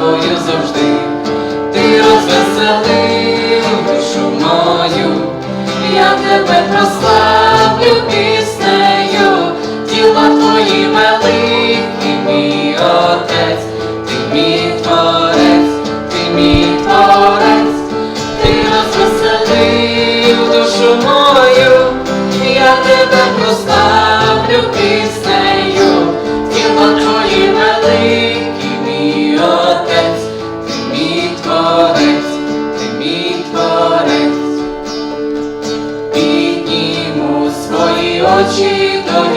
тобою завжди, ти розвеселив душу мою, я тебе прославлю піснею, тіла твої великі, мій отець, ти мій твій. Очі до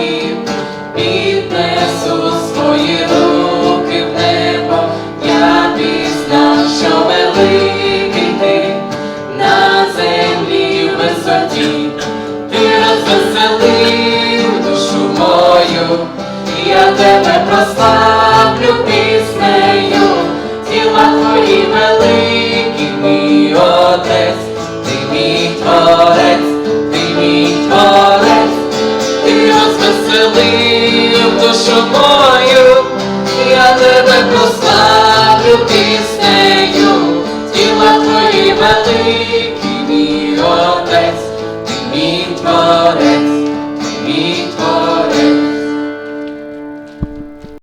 піднесу свої руки в небо, я пізнав, що великий на землі висоті, веселив душу мою, я тебе прославлю піснею, тіла твої великі, мій отець, мій творець.